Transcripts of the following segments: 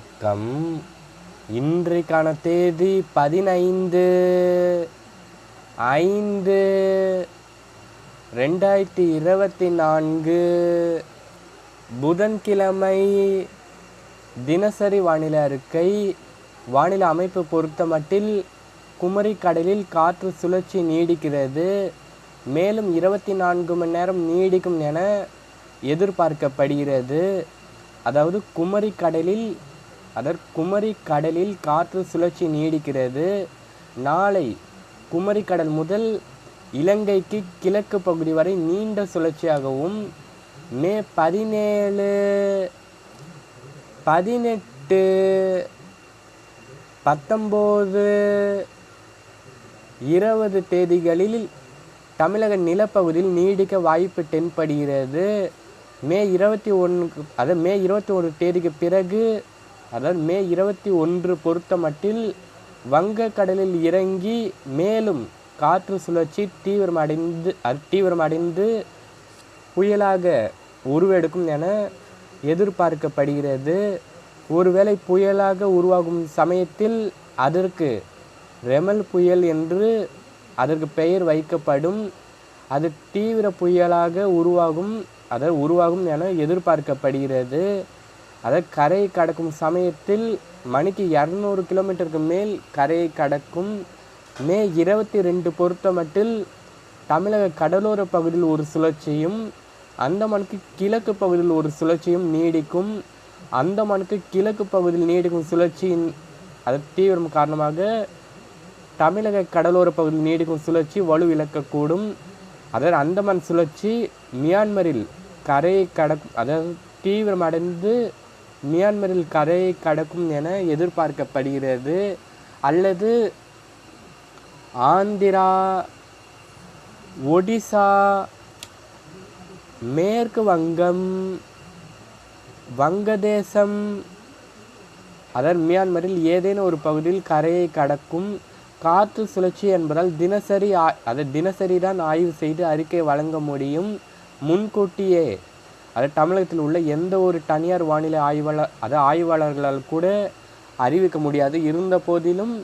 வணக்கம். இன்றைக்கான தேதி பதினைந்து ஐந்து ரெண்டாயிரத்தி இருபத்தி நான்கு. புதன்கிழமை தினசரி வானிலை அறிக்கை. வானிலை அமைப்பு பொறுத்தமட்டில் குமரி கடலில் காற்று சுழற்சி நீடிக்கிறது. மேலும் இருபத்தி நான்கு மணி நேரம் நீடிக்கும் என எதிர்பார்க்கப்படுகிறது. அதாவது குமரி கடலில் அதாவது குமரி கடலில் காற்று சுழற்சி நீடிக்கிறது. நாளை குமரி கடல் முதல் இலங்கைக்கு கிழக்கு பகுதி வரை நீண்ட சுழற்சியாகவும் மே பதினேழு பதினெட்டு பத்தொம்போது இருபது தேதிகளில் தமிழக நிலப்பகுதியில் நீடிக்க வாய்ப்பு தென்படுகிறது. மே இருபத்தி ஒன்று அதாவது மே இருபத்தி ஒரு தேதிக்கு பிறகு அதாவது மே இருபத்தி ஒன்று பொறுத்த மட்டில் வங்கக்கடலில் இறங்கி மேலும் காற்று சுழற்சி தீவிரமடைந்து அது தீவிரமடைந்து புயலாக உருவெடுக்கும் என எதிர்பார்க்கப்படுகிறது. ஒருவேளை புயலாக உருவாகும் சமயத்தில் அதற்கு ரெமல் புயல் என்று அதற்கு பெயர் வைக்கப்படும். அது தீவிர புயலாக உருவாகும் அதாவது உருவாகும் என எதிர்பார்க்கப்படுகிறது. அதாவது கரையை கடக்கும் சமயத்தில் மணிக்கு இரநூறு கிலோமீட்டருக்கு மேல் கரையை கடக்கும் மே இருபத்தி ரெண்டு பொறுத்த மட்டில் தமிழக கடலோர பகுதியில் ஒரு சுழற்சியும் அந்தமானுக்கு கிழக்கு பகுதியில் ஒரு சுழற்சியும் நீடிக்கும். அந்தமானுக்கு கிழக்கு பகுதியில் நீடிக்கும் சுழற்சியின் அது தீவிரம் காரணமாக தமிழக கடலோர பகுதியில் நீடிக்கும் சுழற்சி வலுவிழக்கக்கூடும் அதாவது அந்தமான் சுழற்சி மியான்மரில் கரையை கடக் அதாவது தீவிரமடைந்து மியான்மரில் கரையை கடக்கும் என எதிர்பார்க்கப்படுகிறது. அல்லது ஆந்திரா ஒடிசா மேற்கு வங்கம் வங்கதேசம் அதாவது மியான்மரில் ஏதேனும் ஒரு பகுதியில் கரையை கடக்கும் காற்று சுழற்சி என்பதால் தினசரி அதை தினசரி தான் ஆய்வு செய்து அறிக்கை வழங்க முடியும். முன்கூட்டியே அது தமிழகத்தில் உள்ள எந்த ஒரு தனியார் வானிலை ஆய்வாளர் அது ஆய்வாளர்களால் கூட அறிவிக்க முடியாது. இருந்த போதிலும்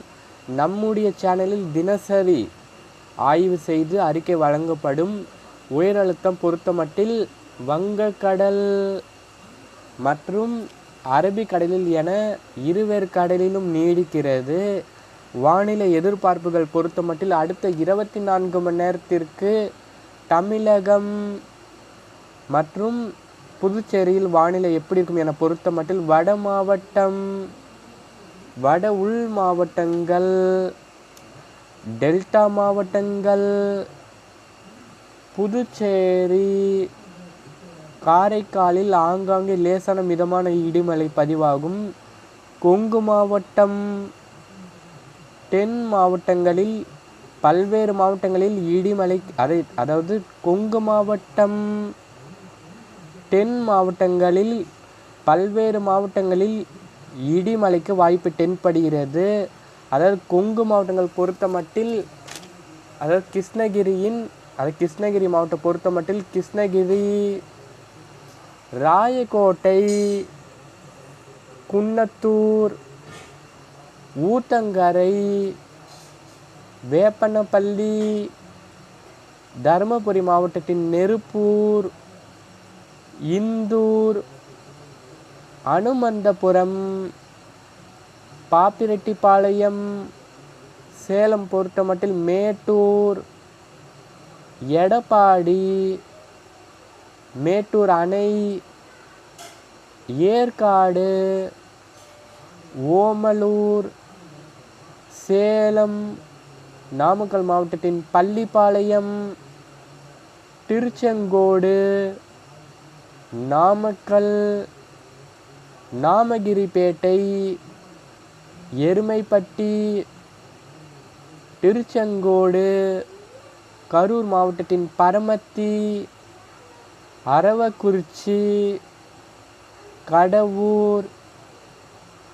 நம்முடைய சேனலில் தினசரி ஆய்வு செய்து அறிக்கை வழங்கப்படும் உயர் அழுத்தம் பொறுத்தமட்டில் வங்கக்கடல் மற்றும் அரபிக்கடலில் என இருவேறு கடலிலும் நீடிக்கிறது. வானிலை எதிர்பார்ப்புகள் பொறுத்தமட்டில் அடுத்த இருபத்தி நான்கு மணி நேரத்திற்கு தமிழகம் மற்றும் புதுச்சேரியில் வானிலை எப்படி இருக்கும் என பொறுத்தமட்டில் வட மாவட்டம் வட உள் மாவட்டங்கள் டெல்டா மாவட்டங்கள் புதுச்சேரி காரைக்காலில் ஆங்காங்கே லேசான மிதமான இடிமலை பதிவாகும். கொங்கு மாவட்டம் தென் மாவட்டங்களில் பல்வேறு மாவட்டங்களில் இடிமலை அதை அதாவது கொங்கு மாவட்டம் தென் மாவட்டங்களில் பல்வேறு மாவட்டங்களில் இடிமலைக்கு வாய்ப்பு தென்படுகிறது. அதாவது கொங்கு மாவட்டங்கள் பொறுத்த மட்டில் அதாவது கிருஷ்ணகிரியின் அது கிருஷ்ணகிரி மாவட்டம் பொறுத்த மட்டில் கிருஷ்ணகிரி ராயக்கோட்டை குன்னத்தூர் ஊத்தங்கரை வேப்பனப்பள்ளி தருமபுரி மாவட்டத்தின் நெருப்பூர் இந்தூர் அனுமந்தபுரம் பாப்பிரெட்டிப்பாளையம் சேலம் பொருத்தமட்டில் மேட்டூர் எடப்பாடி மேட்டூர் அணை ஏற்காடு ஓமலூர் சேலம் நாமக்கல் மாவட்டத்தின் பள்ளிப்பாளையம் திருச்செங்கோடு நாமக்கல் நாமகிரிப்பேட்டை எருமைப்பட்டி திருச்செங்கோடு கரூர் மாவட்டத்தின் பரமத்தி அரவக்குறிச்சி கடவூர்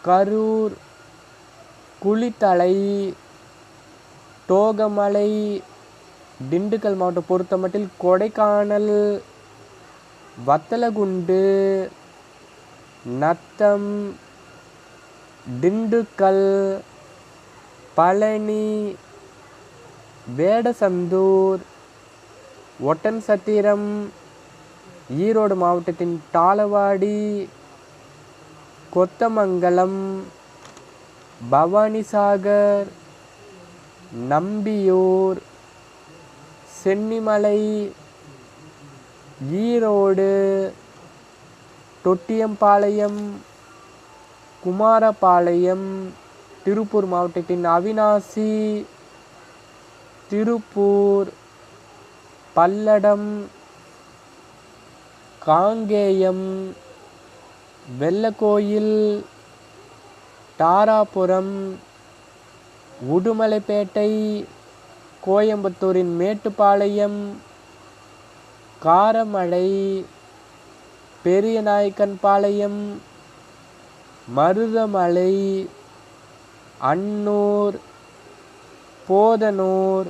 கரூர் குளித்தலை தோகமலை திண்டுக்கல் மாவட்டம் பொறுத்தமட்டில் கொடைக்கானல் வத்தலகுண்டு நத்தம் திண்டுக்கல் பழனி வேடசந்தூர் ஒட்டன்சத்திரம் ஈரோடு மாவட்டத்தின் தாளவாடி கொத்தமங்கலம் பவானிசாகர் நம்பியூர் சென்னிமலை ஈரோடு தொட்டியம்பாளையம் குமாரபாளையம் திருப்பூர் மாவட்டத்தின் அவினாசி திருப்பூர் பல்லடம் காங்கேயம் வெள்ளக்கோயில் தாராபுரம் உடுமலைப்பேட்டை கோயம்புத்தூரின் மேட்டுப்பாளையம் காரமடை பெரியநாயக்கன்பாளையம் மருதமலை அன்னூர் போதனூர்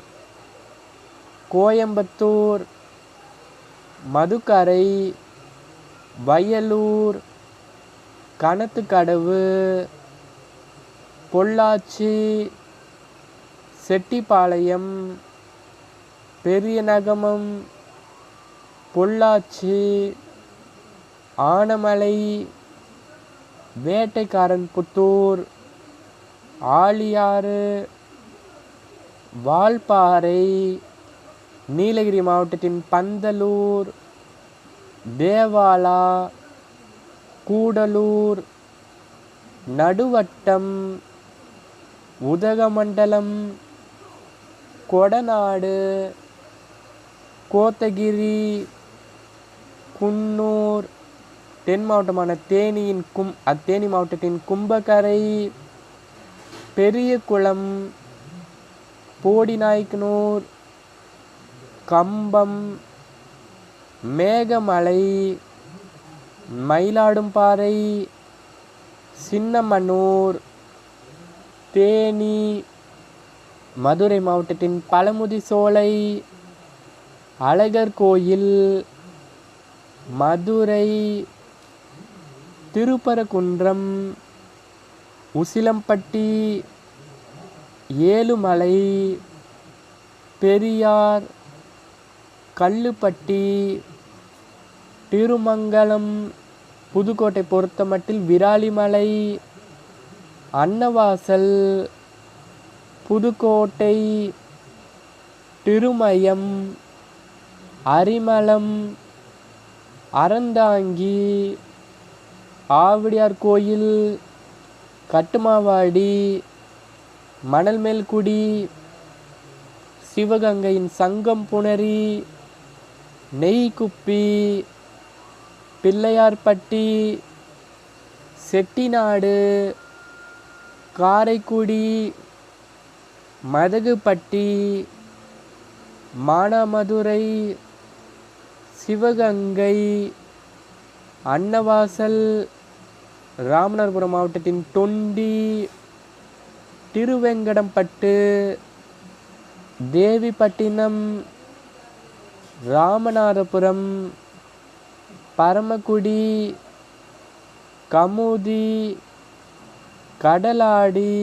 கோயம்புத்தூர் மதுக்கரை வயலூர் கணத்துக்கடவு பொள்ளாச்சி செட்டிப்பாளையம் பெரியநகமம் பொள்ளாச்சி ஆனமலை வேட்டைக்காரன் புத்தூர் ஆழியாறு வால்பாறை நீலகிரி மாவட்டத்தின் பந்தலூர் தேவாலா கூடலூர் நடுவட்டம் உதகமண்டலம் கொடநாடு கோத்தகிரி குன்னூர் தென் மாவட்டமான தேனியின் கும் அத்தேனி மாவட்டத்தின் கும்பகரை பெரியகுளம் போடிநாயக்கனூர் கம்பம் மேகமலை மயிலாடும்பாறை சின்னமனூர் தேனி மதுரை மாவட்டத்தின் பழமுதி சோலை அழகர் கோயில் மதுரை திருப்பரங்குன்றம் உசிலம்பட்டி ஏழுமலை பெரியார் கல்லுப்பட்டி திருமங்கலம் புதுக்கோட்டை பொறுத்தமட்டில் விராலிமலை அன்னவாசல் புதுக்கோட்டை திருமயம் அரிமளம் அறந்தாங்கி ஆவடியார் கோயில் கட்டுமாவாடி மணல்மேல்குடி சிவகங்கையின் சங்கம் புணரி நெய்க்குப்பி பிள்ளையார்பட்டி செட்டிநாடு காரைக்குடி மதகுப்பட்டி மானாமதுரை சிவகங்கை அன்னவாசல் ராமநாதபுரம் மாவட்டத்தின் தொண்டி திருவெங்கடம்பட்டு தேவிப்பட்டினம் ராமநாதபுரம் பரமக்குடி கமுதி கடலாடி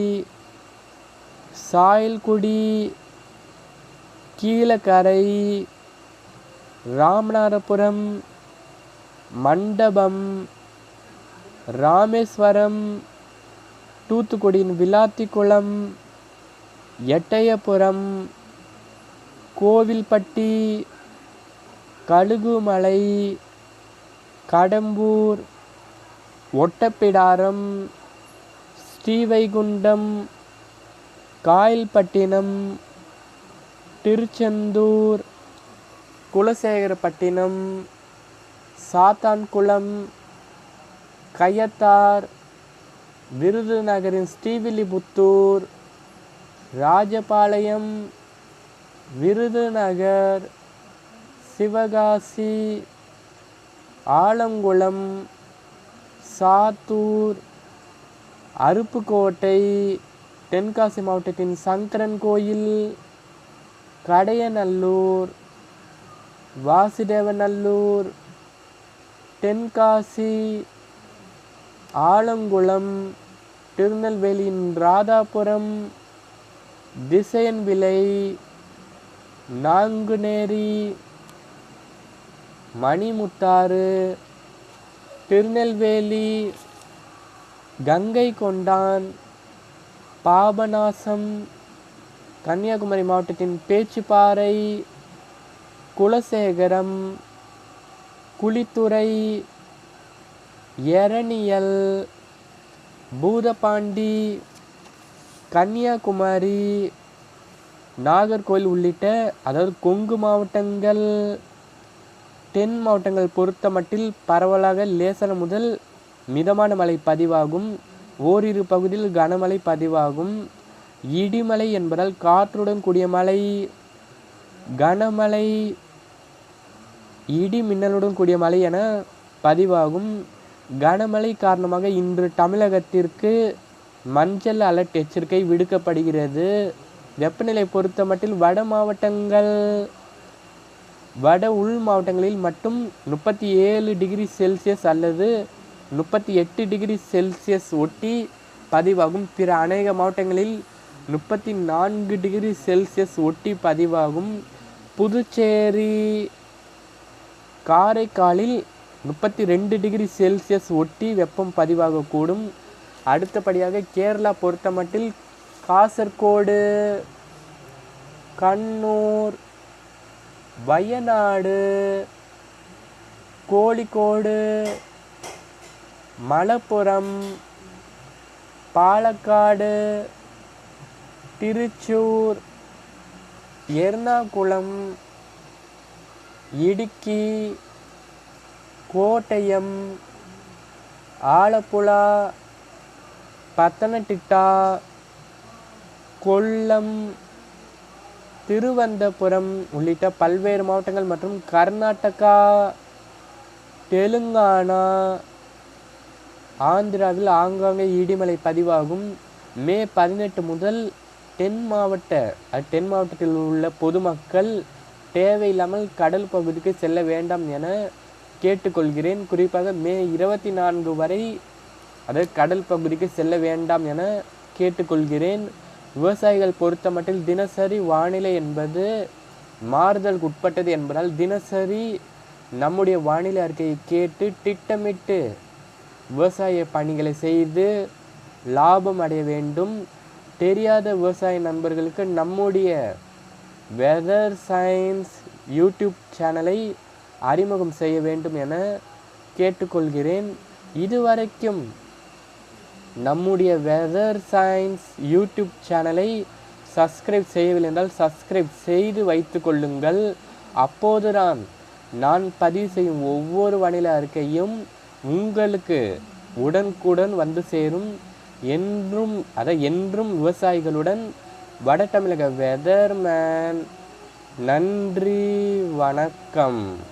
சாயல்குடி கீழக்கரை ராமநாதபுரம் மண்டபம் ராமேஸ்வரம் தூத்துக்குடியின் விளாத்திக்குளம் எட்டயபுரம் கோவில்பட்டி கழுகுமலை கடம்பூர் ஒட்டப்பிடாரம் ஸ்ரீவைகுண்டம் காயல்பட்டினம் திருச்செந்தூர் குலசேகரப்பட்டினம் சாத்தான்குளம் கையத்தார் விருதுநகரின் ஸ்ரீவில்லிபுத்தூர் ராஜபாளையம் விருதுநகர் சிவகாசி ஆலங்குளம் சாத்தூர் அருப்புக்கோட்டை தென்காசி மாவட்டத்தின் சங்கரன் கோயில் கடையநல்லூர் வாசுதேவநல்லூர் தென்காசி ஆலங்குளம் திருநெல்வேலியின் ராதாபுரம் திசையன் விலை நாங்குநேரி மணிமுத்தாறு திருநெல்வேலி கங்கை கொண்டான் பாபநாசம் கன்னியாகுமரி மாவட்டத்தின் பேச்சுப்பாறை குலசேகரம் குளித்துறை எரணியல் பூதபாண்டி கன்னியாகுமரி நாகர்கோவில் உள்ளிட்ட அதாவது கொங்கு மாவட்டங்கள் தென் மாவட்டங்கள் பொறுத்தமட்டில் பரவலாக லேசன முதல் மிதமான மழை பதிவாகும். ஓரிரு பகுதியில் கனமழை பதிவாகும். இடிமலை என்பதால் காற்றுடன் கூடிய மழை கனமழை இடி மின்னலுடன் கூடிய மழை என பதிவாகும். கனமழை காரணமாக இன்று தமிழகத்திற்கு மஞ்சள் அலர்ட் எச்சரிக்கை விடுக்கப்படுகிறது. வெப்பநிலை பொறுத்த மட்டில் வட மாவட்டங்கள் வட உள் மாவட்டங்களில் மட்டும் முப்பத்தி ஏழு டிகிரி செல்சியஸ் அல்லது முப்பத்தி எட்டு டிகிரி செல்சியஸ் ஒட்டி பதிவாகும். பிற அநேக மாவட்டங்களில் முப்பத்தி நான்கு டிகிரி செல்சியஸ் ஒட்டி பதிவாகும் புதுச்சேரி காரைக்காலில் முப்பத்தி ரெண்டு டிகிரி செல்சியஸ் ஒட்டி வெப்பம் பதிவாகக்கூடும். அடுத்தபடியாக கேரளா பொறுத்தமட்டில் காசர்கோடு கண்ணூர் வயநாடு கோழிக்கோடு மலப்புரம் பாலக்காடு திருச்சூர் எர்ணாகுளம் இடுக்கி கோட்டயம் ஆலப்புழா பத்தனட்டிட்டா கொல்லம் திருவந்தபுரம் உள்ளிட்ட பல்வேறு மாவட்டங்கள் மற்றும் கர்நாடகா தெலுங்கானா ஆந்திராவில் ஆங்காங்கே இடிமலை பதிவாகும் மே பதினெட்டு முதல் தென் மாவட்ட அது தென் மாவட்டத்தில் உள்ள பொதுமக்கள் தேவையில்லாமல் கடல் பகுதிக்கு செல்ல வேண்டாம் என கேட்டுக்கொள்கிறேன். குறிப்பாக மே இருபத்தி நான்கு வரை அதாவது கடல் பகுதிக்கு செல்ல வேண்டாம் என கேட்டுக்கொள்கிறேன். விவசாயிகள் பொறுத்தமட்டில் தினசரி வானிலை என்பது மாறுதலுக்கு உட்பட்டது என்பதால் தினசரி நம்முடைய வானிலை அறிக்கையை கேட்டு திட்டமிட்டு விவசாய பணிகளை செய்து லாபம் அடைய வேண்டும். தெரியாத விவசாய நண்பர்களுக்கு நம்முடைய வெதர் சயின்ஸ் யூடியூப் சேனலை அறிமுகம் செய்ய வேண்டும் என கேட்டுக்கொள்கிறேன். இதுவரைக்கும் நம்முடைய வெதர் சயின்ஸ் யூடியூப் சேனலை சப்ஸ்கிரைப் செய்யவில்லை என்றால் சப்ஸ்கிரைப் செய்து வைத்து கொள்ளுங்கள். அப்போதுதான் நான் பதிவு செய்யும் ஒவ்வொரு வானிலை அறிக்கையும் உங்களுக்கு உடனுக்குடன் வந்து சேரும். என்றும் அதை என்றும் விவசாயிகளுடன் வட தமிழக வெதர்மேன் நன்றி வணக்கம்.